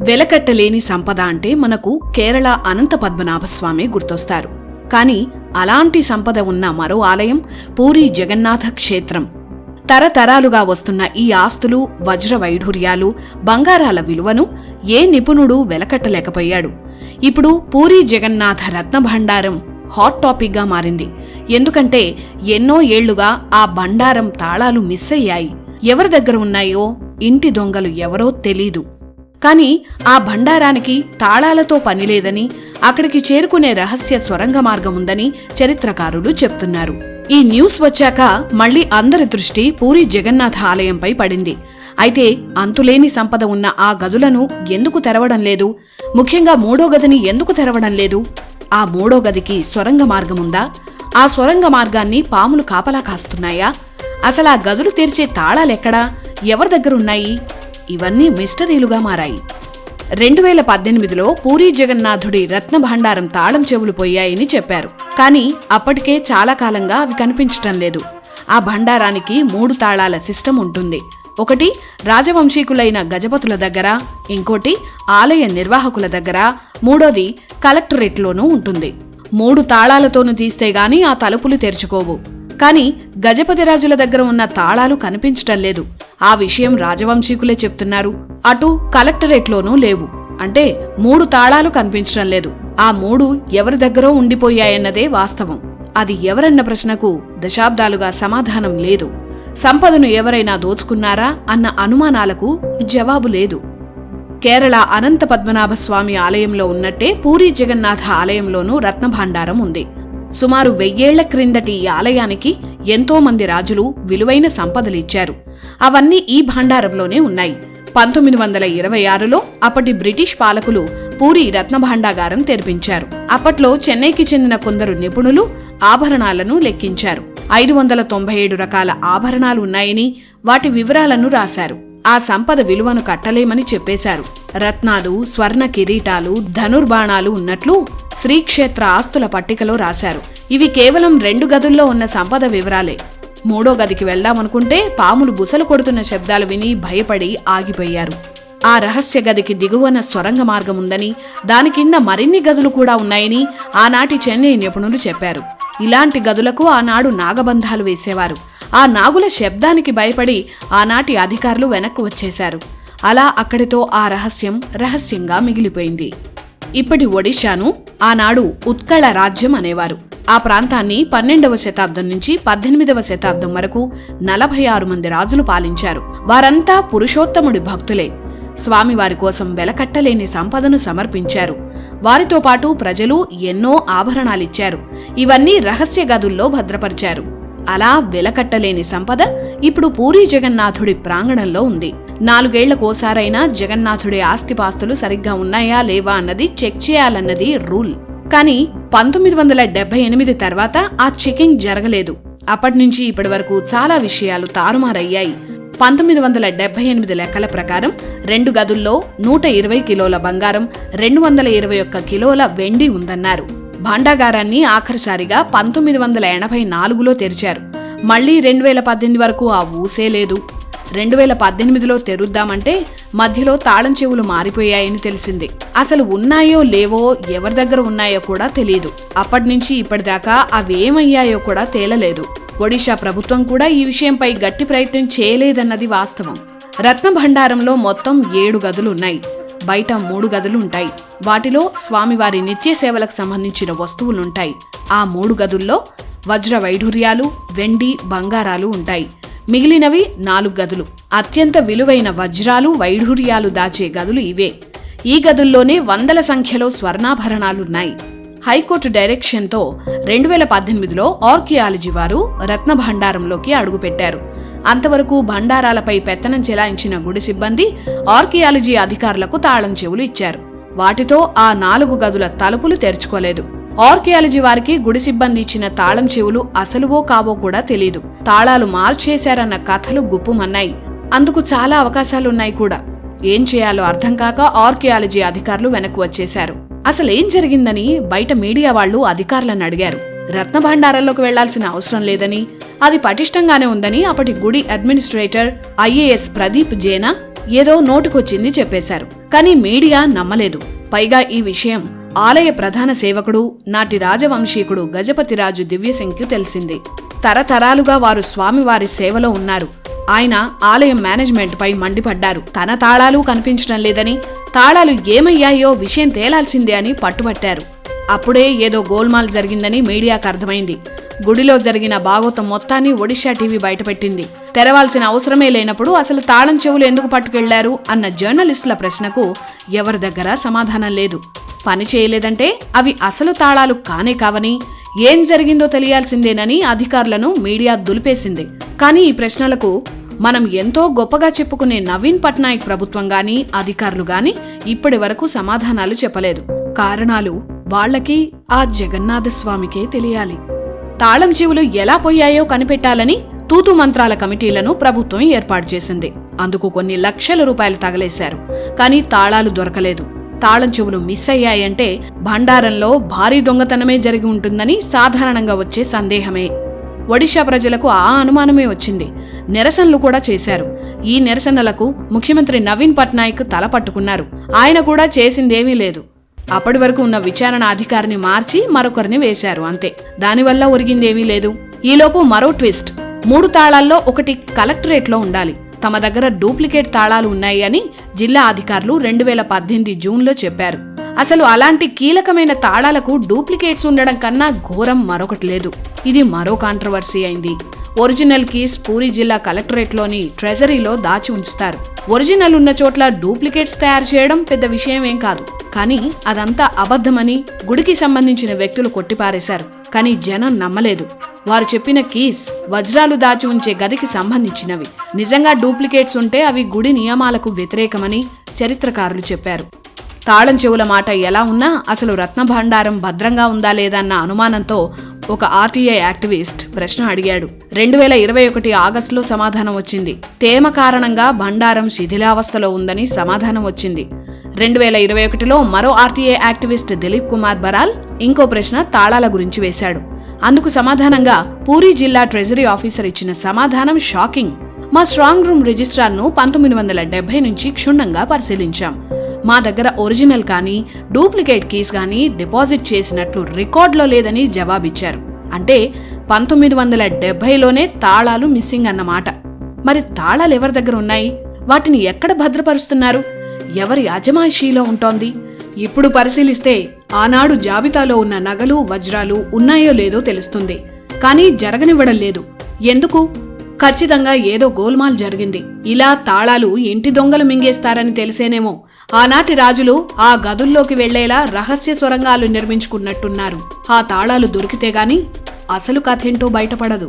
వెలకట్టలేని సంపద అంటే మనకు కేరళ అనంత పద్మనాభస్వామి గుర్తొస్తారు. కాని అలాంటి సంపద ఉన్న మరో ఆలయం పూరి జగన్నాథ క్షేత్రం. తరతరాలుగా వస్తున్న ఈ ఆస్తులు వజ్ర వైఢూర్యాలు బంగారాల విలువను ఏ నిపుణుడు వెలకట్టలేకపోయాడు. ఇప్పుడు పూరి జగన్నాథ రత్నభండారం హాట్ టాపిక్గా మారింది. ఎందుకంటే ఎన్నో ఏళ్ళుగా ఆ బండారం తాళాలు మిస్ అయ్యాయి. ఎవరి దగ్గర ఉన్నాయో ఇంటి దొంగలు ఎవరో తెలీదు. కాని ఆ భండారానికి తాళాలతో పనిలేదని అక్కడికి చేరుకునే రహస్య సొరంగ మార్గం ఉందని చరిత్రకారులు చెప్తున్నారు. ఈ న్యూస్ వచ్చాక మళ్ళీ అందరి దృష్టి పూరి జగన్నాథ ఆలయంపై పడింది. అయితే అంతులేని సంపద ఉన్న ఆ గదులను ఎందుకు తెరవడం లేదు? ముఖ్యంగా మూడో గదిని ఎందుకు తెరవడం లేదు? ఆ మూడో గదికి సొరంగ మార్గముందా? ఆ సొరంగ మార్గాన్ని పాములు కాపలా కాస్తున్నాయా? అసలు ఆ గదులు తెరిచే తాళాలెక్కడా? ఎవరి దగ్గరున్నాయి? ఇవన్నీ మిస్టరీలుగా మారాయి. రెండు వేల పద్దెనిమిదిలో పూరీ జగన్నాథుడి రత్న భండారం తాళం చెవులు పోయాయని చెప్పారు. కానీ అప్పటికే చాలా కాలంగా అవి కనిపించటం లేదు. ఆ భండారానికి మూడు తాళాల సిస్టమ్ ఉంటుంది. ఒకటి రాజవంశీకులైన గజపతుల దగ్గర ఇంకోటి ఆలయ నిర్వాహకుల దగ్గర మూడోది కలెక్టరేట్లోనూ ఉంటుంది. మూడు తాళాలతోనూ తీస్తే గాని ఆ తలుపులు తెరుచుకోవు. కాని గజపతి రాజుల దగ్గర ఉన్న తాళాలు కనిపించటం లేదు. ఆ విషయం రాజవంశీకులే చెప్తున్నారు. అటు కలెక్టరేట్లోనూ లేవు. అంటే మూడు తాళాలు కనిపించడం లేదు. ఆ మూడు ఎవరి దగ్గరో ఉండిపోయాయన్నదే వాస్తవం. అది ఎవరన్న ప్రశ్నకు దశాబ్దాలుగా సమాధానం లేదు. సంపదను ఎవరైనా దోచుకున్నారా అన్న అనుమానాలకు జవాబు లేదు. కేరళ అనంత పద్మనాభ స్వామి ఆలయంలో ఉన్నట్టే పూరీ జగన్నాథ ఆలయంలోనూ రత్నభాండారం ఉంది. సుమారు వెయ్యేళ్ళ క్రిందటి ఈ ఆలయానికి ఎంతో మంది రాజులు విలువైన సంపదలు ఇచ్చారు. అవన్నీ ఈ భాండారంలోనే ఉన్నాయి. పంతొమ్మిది వందల ఇరవై ఆరులో అప్పటి బ్రిటిష్ పాలకులు పూరి రత్నభాండాగారం తెరిపించారు. అప్పట్లో చెన్నైకి చెందిన కొందరు నిపుణులు ఆభరణాలను లెక్కించారు. ఐదు వందల తొంభై ఏడు రకాల ఆభరణాలు ఉన్నాయని వాటి వివరాలను రాశారు. ఆ సంపద విలువను కట్టలేమని చెప్పేశారు. రత్నాలు స్వర్ణ కిరీటాలు ధనుర్బాణాలు ఉన్నట్లు శ్రీక్షేత్ర ఆస్తుల పట్టికలో రాశారు. ఇవి కేవలం రెండు గదుల్లో ఉన్న సంపద వివరాలే. మూడో గదికి వెళ్దామనుకుంటే పాములు బుసలు కొడుతున్న శబ్దాలు విని భయపడి ఆగిపోయారు. ఆ రహస్య గదికి దిగువన సొరంగ మార్గం ఉందని దాని కింద మరిన్ని గదులు కూడా ఉన్నాయని ఆనాటి చెన్నై నిపుణులు చెప్పారు. ఇలాంటి గదులకు ఆనాడు నాగబంధాలు వేసేవారు. ఆ నాగుల శబ్దానికి భయపడి ఆనాటి అధికారులు వెనక్కు వచ్చేశారు. అలా అక్కడితో ఆ రహస్యం రహస్యంగా మిగిలిపోయింది. ఇప్పటి ఒడిశాను ఆనాడు ఉత్కళ రాజ్యం అనేవారు. ఆ ప్రాంతాన్ని పన్నెండవ శతాబ్దం నుంచి పద్దెనిమిదవ శతాబ్దం వరకు నలభై ఆరు మంది రాజులు పాలించారు. వారంతా పురుషోత్తముడి భక్తులే. స్వామివారి కోసం వెలకట్టలేని సంపదను సమర్పించారు. వారితో పాటు ప్రజలు ఎన్నో ఆభరణాలిచ్చారు. ఇవన్నీ రహస్య గదుల్లో భద్రపరిచారు. అలా వెలకట్టలేని సంపద ఇప్పుడు పూరీ జగన్నాథుడి ప్రాంగణంలో ఉంది. నాలుగేళ్ళకోసారైనా జగన్నాథుడి ఆస్తిపాస్తులు సరిగ్గా ఉన్నాయా లేవా అన్నది చెక్ చేయాలన్నది రూల్. కానీ పంతొమ్మిది వందల డెబ్బై ఎనిమిది తర్వాత ఆ చెకింగ్ జరగలేదు. అప్పటినుంచి ఇప్పటి వరకు చాలా విషయాలు తారుమారయ్యాయి. పంతొమ్మిది వందల డెబ్బై ఎనిమిది లెక్కల ప్రకారం రెండు గదుల్లో నూట ఇరవై కిలోల బంగారం రెండు వందల ఇరవై ఒక్క కిలోల వెండి ఉందన్నారు. భాండాగారాన్ని ఆఖరిసారిగా పంతొమ్మిది వందల ఎనభై నాలుగులో తెరిచారు. మళ్ళీ రెండు వేల పద్దెనిమిది వరకు ఆ ఊసే లేదు. రెండు వేల పద్దెనిమిదిలో తెరుద్దామంటే మధ్యలో తాళం చెవులు మారిపోయాయని తెలిసింది. అసలు ఉన్నాయో లేవో ఎవరి దగ్గర ఉన్నాయో కూడా తెలియదు అప్పటినుంచి ఇప్పటిదాకా అవేమయ్యాయో కూడా తేలలేదు. ఒడిషా ప్రభుత్వం కూడా ఈ విషయంపై గట్టి ప్రయత్నం చేయలేదన్నది వాస్తవం. రత్న భండారంలో మొత్తం ఏడు గదులు ఉన్నాయి బయట మూడు గదులు ఉంటాయి వాటిలో స్వామివారి నిత్య సేవలకు సంబంధించిన వస్తువులుంటాయి. ఆ మూడు గదుల్లో వజ్ర వైఢూర్యాలు వెండి బంగారాలు ఉంటాయి. మిగిలినవి నాలుగు గదులు. అత్యంత విలువైన వజ్రాలు వైఢూర్యాలు దాచే గదులు ఇవే. ఈ గదుల్లోనే వందల సంఖ్యలో స్వర్ణాభరణాలున్నాయి. హైకోర్టు డైరెక్షన్తో రెండు వేల పద్దెనిమిదిలో ఆర్కియాలజీ వారు రత్న భండారంలోకి అడుగుపెట్టారు. అంతవరకు భండారాలపై పెత్తనం చెలాయించిన గుడి సిబ్బంది ఆర్కియాలజీ అధికారులకు తాళం చెవులు ఇచ్చారు. వాటితో ఆ నాలుగు గదుల తలుపులు తెరుచుకోలేదు. ఆర్కియాలజీ వారికి గుడి సిబ్బంది ఇచ్చిన తాళం చెవులు అసలువో కావో కూడా తెలీదు. తాళాలు మార్చేశారన్న కథలు గుప్పుమన్నాయి. అందుకు చాలా అవకాశాలున్నాయి కూడా. ఏం చేయాలో అర్థం కాక ఆర్కియాలజీ అధికారులు వెనక్కు వచ్చేశారు. అసలేం జరిగిందని బయట మీడియా వాళ్ళు అధికారులను అడిగారు. రత్న వెళ్ళాల్సిన అవసరం లేదని అది పటిష్టంగానే ఉందని అప్పటి గుడి అడ్మినిస్ట్రేటర్ ఐఏఎస్ ప్రదీప్ జేనా ఏదో నోటుకొచ్చింది చెప్పేశారు. కానీ మీడియా నమ్మలేదు. పైగా ఈ విషయం ఆలయ ప్రధాన సేవకుడు నాటి రాజవంశీకుడు గజపతిరాజు దివ్యసింగ్కి తెలిసింది. తరతరాలుగా వారు స్వామివారి సేవలో ఉన్నారు. ఆయన ఆలయం మేనేజ్మెంట్పై మండిపడ్డారు. తన తాళాలు కనిపించడం లేదని తాళాలు ఏమయ్యాయో విషయం తేలాల్సిందే అని పట్టుబట్టారు. అప్పుడే ఏదో గోల్మాల్ జరిగిందని మీడియాకు అర్థమైంది. గుడిలో జరిగిన భాగోతం మొత్తాన్ని ఒడిషా టీవీ బయటపెట్టింది. తెరవాల్సిన అవసరమే లేనప్పుడు అసలు తాళం చెవులు ఎందుకు పట్టుకెళ్ళారు అన్న జర్నలిస్టుల ప్రశ్నకు ఎవరి దగ్గర సమాధానం లేదు. పని చేయలేదంటే అవి అసలు తాళాలు కానే కావని ఏం జరిగిందో తెలియాల్సిందేనని అధికారులను మీడియా దులిపేసింది. కానీ ఈ ప్రశ్నలకు మనం ఎంతో గొప్పగా చెప్పుకునే నవీన్ పట్నాయక్ ప్రభుత్వం గాని అధికారులు గాని ఇప్పటి వరకు సమాధానాలు చెప్పలేదు. కారణాలు వాళ్ళకి ఆ జగన్నాథ స్వామికే తెలియాలి. తాళం చెవులు ఎలా పోయాయో కనిపెట్టాలని తూతు మంత్రాల కమిటీలను ప్రభుత్వం ఏర్పాటు చేసింది. అందుకు కొన్ని లక్షల రూపాయలు తగలేశారు. కానీ తాళాలు దొరకలేదు. తాళం చెవులు మిస్ అయ్యాయంటే భండారంలో భారీ దొంగతనమే జరిగి ఉంటుందని సాధారణంగా వచ్చే సందేహమే. ఒడిషా ప్రజలకు ఆ అనుమానమే వచ్చింది. నిరసనలు కూడా చేశారు. ఈ నిరసనలకు ముఖ్యమంత్రి నవీన్ పట్నాయక్ తల పట్టుకున్నారు. ఆయన కూడా చేసిందేమీ లేదు. అప్పటి వరకు ఉన్న విచారణ అధికారిని మార్చి మరొకరిని వేశారు అంతే. దానివల్ల ఒరిగిందేమీ లేదు. ఈలోపు మరో ట్విస్ట్. మూడు తాళాల్లో ఒకటి కలెక్టరేట్లో ఉండాలి. తమ దగ్గర డూప్లికేట్ తాళాలు ఉన్నాయి అని జిల్లా అధికారులు రెండు వేల పద్దెనిమిది జూన్లో చెప్పారు. అసలు అలాంటి కీలకమైన తాళాలకు డూప్లికేట్స్ ఉండడం కన్నా ఘోరం మరొకటి లేదు. ఇది మరో కాంట్రవర్సీ అయింది. ఒరిజినల్ కీస్ పూరి జిల్లా కలెక్టరేట్లోని ట్రెజరీలో దాచి ఉంచుతారు. ఒరిజినల్ ఉన్న చోట్ల డూప్లికేట్స్ తయారు చేయడం పెద్ద విషయం ఏం కాదు. కానీ అదంతా అబద్ధమని గుడికి సంబంధించిన వ్యక్తులు కొట్టిపారేశారు. కానీ జనం నమ్మలేదు. వారు చెప్పిన కీస్ వజ్రాలు దాచి ఉంచే గదికి సంబంధించినవి. నిజంగా డూప్లికేట్స్ ఉంటే అవి గుడి నియమాలకు వ్యతిరేకమని చరిత్రకారులు చెప్పారు. తాళం చెవుల మాట ఎలా ఉన్నా అసలు రత్నభండారం భద్రంగా ఉందా లేదా అన్న అనుమానంతో ఒక ఆర్టీఐ యాక్టివిస్ట్ ప్రశ్న అడిగాడు. రెండు వేల ఇరవై ఒకటి ఆగస్టులో సమాధానం వచ్చింది. తేమ కారణంగా భండారం శిథిలావస్థలో ఉందని సమాధానం వచ్చింది. రెండు వేల ఇరవై ఒకటిలో మరో ఆర్టీఏ యాక్టివిస్ట్ దిలీప్ కుమార్ బరాల్ ఇంకో ప్రశ్న తాళాల గురించి వేశాడు. అందుకు సమాధానంగా పూరీ జిల్లా ట్రెజరీ ఆఫీసర్ ఇచ్చిన సమాధానం షాకింగ్. మా స్ట్రాంగ్ రూమ్ రిజిస్ట్రార్ను పంతొమ్మిది వందల డెబ్బై నుంచి క్షుణ్ణంగా పరిశీలించాం. మా దగ్గర ఒరిజినల్ కానీ డూప్లికేట్ కీస్ కానీ డిపాజిట్ చేసినట్లు రికార్డులో లేదని జవాబిచ్చారు. అంటే పంతొమ్మిది వందల డెబ్బైలోనే తాళాలు మిస్సింగ్ అన్నమాట. మరి తాళాలు ఎవరి దగ్గర ఉన్నాయి? వాటిని ఎక్కడ భద్రపరుస్తున్నారు? ఎవరి అజమాయిషీలో ఉంటోంది? ఇప్పుడు పరిశీలిస్తే ఆనాడు జాబితాలో ఉన్న నగలు వజ్రాలు ఉన్నాయో లేదో తెలుస్తుంది. కానీ జరగనివ్వడం లేదు. ఎందుకు? ఖచ్చితంగా ఏదో గోల్మాల్ జరిగింది. ఇలా తాళాలు ఇంటి దొంగలు మింగేస్తారని తెలిసేనేమో. ఆనాటి రాజులు ఆ గదుల్లోకి వెళ్ళేలా రహస్య సొరంగాలు నిర్మించుకున్నట్టున్నారు. ఆ తాళాలు దొరికితే గాని అసలు కథేంటో బయటపడదు.